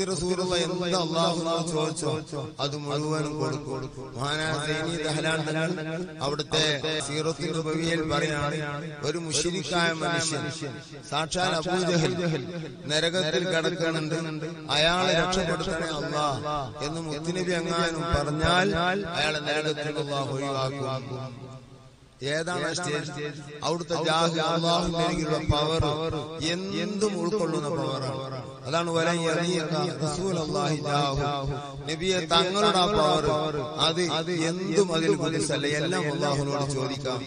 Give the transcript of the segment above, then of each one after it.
മുത്തിറസൂറുള്ള എന്ത് അള്ളാഹു ചോദിച്ചോ? അത് മുഴുവനും കൊടുക്കും. അവിടുത്തെ സീറത്തിൽ റുബവിയിൽ പറയാണ് ഒരു മുഷിരിക്കായ മനുഷ്യൻ. സാക്ഷാൽ അബൂജഹൽ നരകത്തിൽ കിടക്കുന്നുണ്ട്. അയാളെ രക്ഷപ്പെടുത്തണേ അള്ളാ എന്ന് മുത്തുനബി എങ്ങാനും പറഞ്ഞാൽ അയാളെ നരകത്തിൽ അള്ളാഹു ഒഴിവാക്കും. ഏതാണ് സ്റ്റേജ്? അവിടുത്തെ ജാഹ് പവർ എന്തും ഉൾക്കൊള്ളുന്ന പവറാണ്. അതാണ്. നബിയെ തങ്ങളുടെ അത് എന്തും അതിൽ മനസ്സല്ല എല്ലാം അള്ളാഹുനോട് ചോദിക്കാം.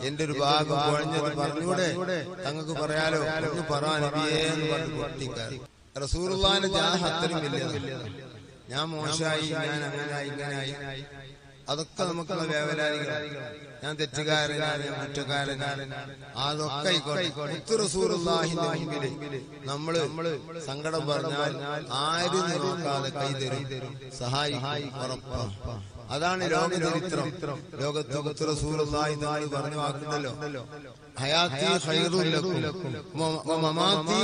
എന്റെ ഒരു ഭാഗം കുഴഞ്ഞത് പറഞ്ഞൂടെ? തങ്ങൾക്ക് പറയാലോ? ഒന്ന് പറ നബിയേ എന്ന് പറഞ്ഞു ഞാൻ മോശമായി ഞാൻ അങ്ങനായി ഇങ്ങനായി. അതൊക്കെ നമുക്കുള്ള വേവലാതികൾ ഞാൻ തെറ്റുകാരനാണ് ഞാൻ കുറ്റക്കാരനാണ്. അതൊക്കെ മുമ്പിൽ നമ്മൾ സങ്കടം പറഞ്ഞാൽ ആരും നോക്കാതെ കൈതരും. സഹായിക്കും അതാണ് ലോക ചരിത്രം. ലോകത്ത് റസൂലുള്ളാഹി പറഞ്ഞു വാക്കുണ്ടല്ലോ. ഹയാത്തി ഖൈറുൽ ലക്കും. വ മമാത്തി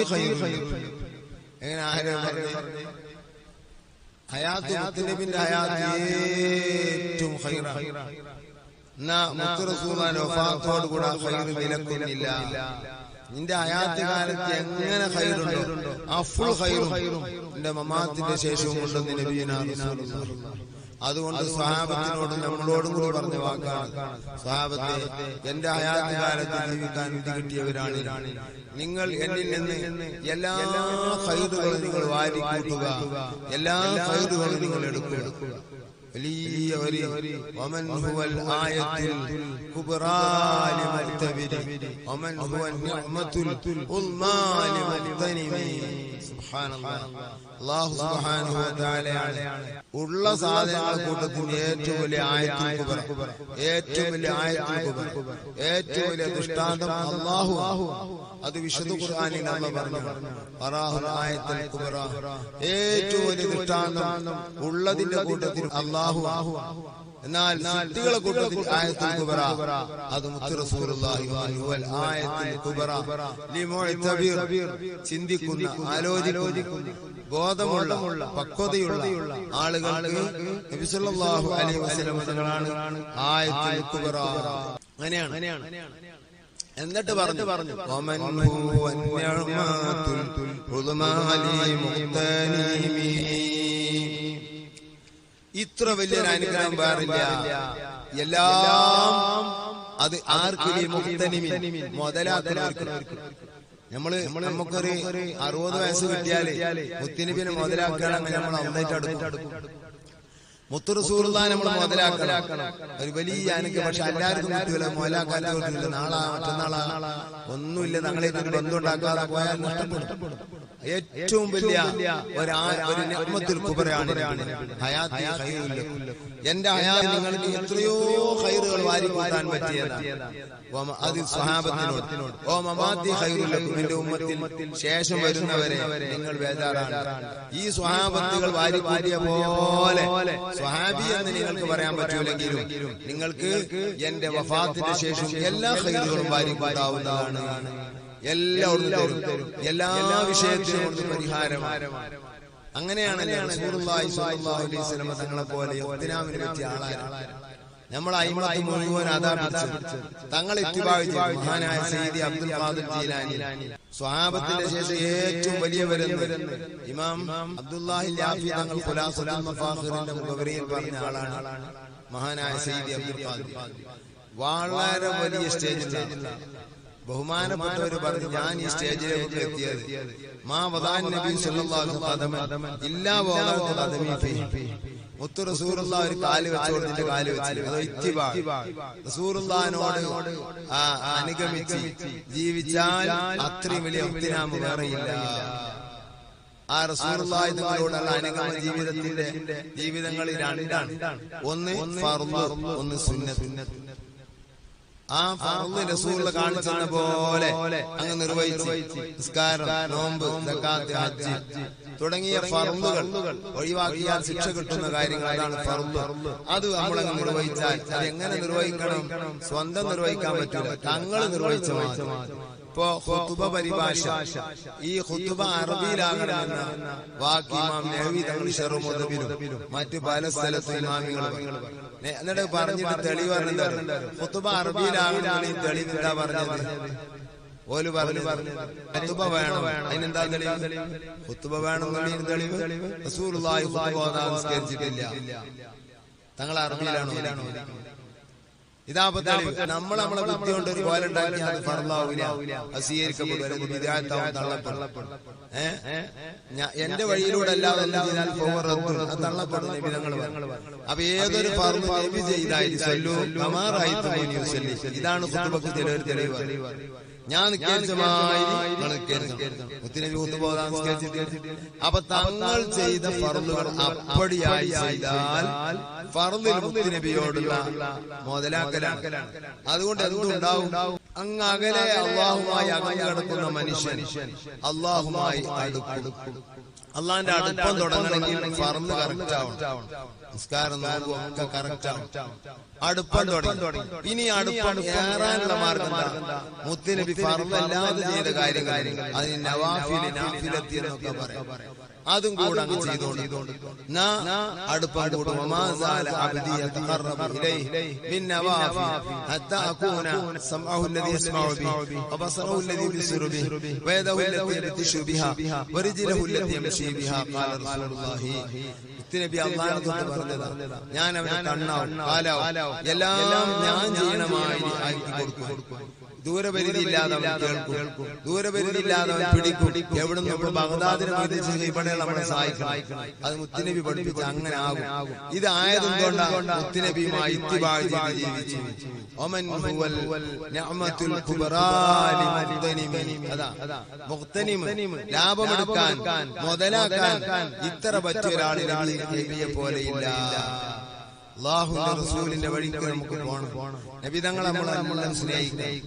എങ്ങനെ ആരും നിന്റെ അയാത്ത് കാലത്ത് എങ്ങനെ ഫുൾ ഹൈറും നിന്റെ മമാത്തിന്റെ ശേഷവും കൊണ്ടുവന്ന് റസൂലുള്ളാഹി. അതുകൊണ്ട് സ്വഹാബത്തിനോടും നമ്മളോടും കൂടി പറഞ്ഞ വാക്കാണ്. സ്വഹാബത്തെ എന്റെ ഹയാത്ത് കാലത്ത് ജീവിക്കാൻ വിധി കിട്ടിയവരാണ്. നിങ്ങൾ എന്നിൽ നിന്ന് എല്ലാ ഹൈറുകളും നിങ്ങൾ വാരി കൂട്ടുക. എല്ലാ ഹൈറുകളും നിങ്ങൾ എടുക്കുക. വലിയ ഒരു വമൻ ഹുവൽ ആയത്തിൽ കുബ്റാലി മുർത്തബിരി വമൻ ഹുവ നിഅമത്തുൽ ഉൽമാലി മുർത്തനിമി വ ഉള്ള സാധനങ്ങളുടെ കൂട്ടത്തിൽ ഏറ്റവും വലിയ ആയത്തുൽ ഏറ്റവും വലിയ ആയത്തുൽ ഏറ്റവും വലിയ ദൃഷ്ടാന്തം അല്ലാഹു അത് വിശുദ്ധ ഖുർആനിൽ നമ്മൾ പറഞ്ഞു. ആയത്തിൽ ഏറ്റവും വലിയ ദൃഷ്ടാന്തം ഉള്ളതിന്റെ കൂട്ടത്തിൽ അല്ലാഹു എന്നാൽ കൂട്ടത്തിൽ ആയത്തുൽ കുബറ. അത് മുത്ത് റസൂലുള്ളാഹി വൽ ആയത്തുൽ കുബറ. ലിമുഅ്തബിർ ചിന്തിക്കുന്ന ആലോചിക്കുന്ന ബോധമുള്ള പക്വതയുള്ള ആളുകൾക്ക് നബി സല്ലല്ലാഹു അലൈഹി വസല്ലം തങ്ങളാണ് ആയത്തുൽ കുബറ. അങ്ങനെയാണ്. എന്നിട്ട് പറഞ്ഞു പറഞ്ഞു ഇത്ര വലിയൊരു അനുഗ്രഹം വേറില്ല എല്ലാം അത് ആർക്കും മുതലാക്കുന്നവർക്ക്. നമ്മൾ നമുക്കൊരു അറുപത് വയസ്സ് കിട്ടിയാൽ മുത്തിനിബിനെ മുതലാക്കുകയാണെങ്കിൽ നമ്മൾ ഒന്നായിട്ട് അടുക്കും. മുത്തുറസൂറുള്ള നമ്മൾ മുതലാക്കണം. ഒരു വലിയ അനുഗ്രഹം പക്ഷെ എല്ലാവർക്കും കിട്ടില്ല മുതലാക്കാൻ നാളാ മറ്റന്നാളാ. ഒന്നുമില്ല. ഞങ്ങളെ ബന്ധുണ്ടാക്കാതെ പോയാൽ നഷ്ടപ്പെടും. ഏറ്റവും വലിയ. എന്റെ ഹയാത്ത് നിങ്ങൾക്ക് എത്രയോ ഹൈറുകൾ വാരി കൂട്ടാൻ പറ്റിയതാണ്. വമ- അത് സ്വഹാബത്തിനോട് ഓ മമാത്തി ഖൈറുൽ എന്റെ ഉമ്മത്തിൽ ശേഷം വരുന്നവരെ നിങ്ങൾ ബേജാറാണ്. ഈ സ്വഹാബത്തുകൾ വാരി കൂട്ടിയ പോലെ സ്വഹാബി എന്ന് നിങ്ങൾക്ക് പറയാൻ പറ്റൂലെങ്കിലും നിങ്ങൾക്ക് എന്റെ വഫാത്തിന് ശേഷം എല്ലാ ഹൈറുകളും വാരി കൂട്ടാവുന്നതാണ് എല്ലാവരും തരും. എല്ലാ വിഷയത്തിനും പരിഹാരമാണ്. അങ്ങനെയാണ് റസൂലുള്ളാഹി സ്വല്ലല്ലാഹു അലൈഹി വസല്ലം തങ്ങളെ പോലെ ഇഖ്തിനാമിനെ പറ്റിയ ആളാണ് നമ്മൾ അയിമത്ത് മുഴുവൻ അതാ പിടിച്ചത്. തങ്ങൾ മഹാനായ സയ്യിദി അബ്ദുൽ ഖാദിർ ജീലാനി. സ്വഹാബത്തിന്റെ ശേഷം ഏറ്റവും വലിയവരെന്ന് ഇമാം അബ്ദുല്ലാഹി ലാഫി തങ്ങൾ മഫാഖിറിന്റെ മുഖവരിയിൽ പറഞ്ഞ ആളാണ് മഹാനായ സയ്യിദി അബ്ദുൽ ഖാദിർ. വളരെ വലിയ സ്റ്റേജിലാണ്. ബഹുമാനപ്പെട്ടവർ പറഞ്ഞു ഞാൻ ഈ സ്റ്റേജിലേക്ക് എത്തിയത്. മാ വദാൻ നബി സല്ലല്ലാഹു അലൈഹി ഇല്ലാ വദാൻ അദമി ഫീ. മുത്തു റസൂലുള്ള ഒരു കാൽ വെച്ച് കൊടുത്തിട്ട് കാൽ വെച്ച്. ആ അനുഗമിച്ച് ജീവിച്ചാൽ അത്രയും വലിയ ഒത്തിനാമ വേറെയില്ല ആ റസൂലുള്ളാഹി തങ്ങളോടുള്ള അനുഗമ ജീവിതത്തിന്റെ ജീവിതങ്ങളിൽ രണ്ടാണ്. ഒന്ന് ഫർൾ ഒന്ന് സുന്നത്ത്. ആ ഫറൾ റസൂൽ കാണിച്ചെന്ന പോലെ അങ്ങ് നിർവഹിച്ചു. നിസ്കാരം നോമ്പ് സക്കാത്ത് ഹജ്ജ് തുടങ്ങിയ ഫർളുകൾ ഒഴിവാക്കിയാൽ ശിക്ഷ കിട്ടുന്ന കാര്യങ്ങൾ അതാണ് ഫർൾ അത് നമ്മളങ്ങ് നിർവഹിച്ചാൽ അത് എങ്ങനെ നിർവഹിക്കണം? സ്വന്തം നിർവഹിക്കാൻ പറ്റില്ല തങ്ങൾ നിർവഹിച്ച ഇപ്പോ ഖുതുബ പരിഭാഷ. ഈ ഖുതുബ അറബിയിലാകണമെന്ന വാക്ക് ഇമാം നഹവി തങ്ങൾ ഷറു മറ്റു പല സ്ഥലത്തും ഇമാമികൾ എന്നിട്ട് പറഞ്ഞിട്ട് തെളിവ് പറഞ്ഞത് ഖുതുബ അറബിയിലാകണമെന്ന് തെളിവ് എന്താ പറഞ്ഞത്? ഓൽ പറഞ്ഞു പറഞ്ഞു വേണം. അതിനെന്താ തെളിവ്? കുത്തുബ വേണം എന്നുള്ളതിന് തെളിവ് റസൂലുള്ളാഹി നിസ്കരിച്ചിട്ടില്ല. തങ്ങൾ അറബിയിലാണോ നമ്മൾ നമ്മളെ ബുദ്ധി കൊണ്ട് ഒരു പോലെ ഉണ്ടാക്കി അത് ഫറലാവില്ല അത് സ്വീകരിക്കപ്പെടും. അല്ലെങ്കിൽ വിദ്യാർത്ഥിയാവും തള്ളപ്പെടും. ഏഹ് എന്റെ വഴിയിലൂടെ അല്ലാതെ ചെയ്താൽ അപ്പൊ ഏതൊരു ഫർദ് നബി ചെയ്തായി സല്ലു കമാറായി ഇതാണ് ചിലർ തെളിവ്. ഞാൻ അപ്പൊ തങ്ങൾ ചെയ്ത ഫർദുകൾ അപ്പടിയായി ചെയ്താൽ ഫർദിൽ മുത്തുനബിയോടുള്ള മുതലാക്കലാണ്. അതുകൊണ്ട് എന്തുണ്ടാവും? അങ്ങ് അകലെ അള്ളാഹുമായി അകന്നു കിടക്കുന്ന മനുഷ്യൻ അള്ളാഹുമായി അടുക്കും. അള്ളാന്റെ അടുപ്പം തുടങ്ങണമെങ്കിൽ പറന്ന് കറക്റ്റ് ആവണം. നിസ്കാരം ഒക്കെ കറക്റ്റ് ആവണം. അടുപ്പം തുടങ്ങി. ഇനി അടുപ്പം ഏറാനുള്ള മാർഗം മുത്തിനബി പറന്നല്ലാതെ ചെയ്ത അല്ലാതെ ചെയ്ത കാര്യങ്ങൾ. അതിന് നവാഫിലെത്തിയെന്നൊക്കെ നാഫിലെത്തി എന്നൊക്കെ പറയാം. അതും കൂടെ അങ്ങ് ചെയ്തോണ്ട് നാ അടുപ്പം കൂടും വമാസാല അബ്ദി യതഖറബു ഇലൈഹി മിൻ നവാഫി ഹത്താ അകൂന സമഅഹു الذي يسمع به وبصره الذي يبصر به ويده التي يبطش بها ورجله التي يمشي بها قال رسول الله നബി അള്ളാഹിനെ തൊട്ട് പറഞ്ഞതാ ഞാൻ അവനെ കണ്ണാവും കാലാവും എല്ലാം ഞാൻ ചെയ്യണമായി ആക്കി കൊടുക്കും ദൂരപരിധി ഇല്ലാതെ അവൻ കേൾക്കും. അവൻ പിടിക്കും. എവിടെ നിന്ന് ബഗ്ദാദിനെ നമ്മളെ സഹായിക്കണം. അത് മുത്തുനബി പഠിപ്പിച്ച അങ്ങനെ ആകും. ഇത് മുത്തുനബിയുമായി ഇത്തിബാഴ് ജീവിച്ചു. ഒമൻ ലാഭമെടുക്കാൻ മുതലാക്കാൻ ഇത്ര പറ്റിയ നബിയെ പോലെയില്ല അള്ളാഹു റസൂലിന്റെ വഴിക്ക് നമുക്ക് പോകണം നബി തങ്ങളെ നമ്മളെല്ലാം സ്നേഹിക്കണം.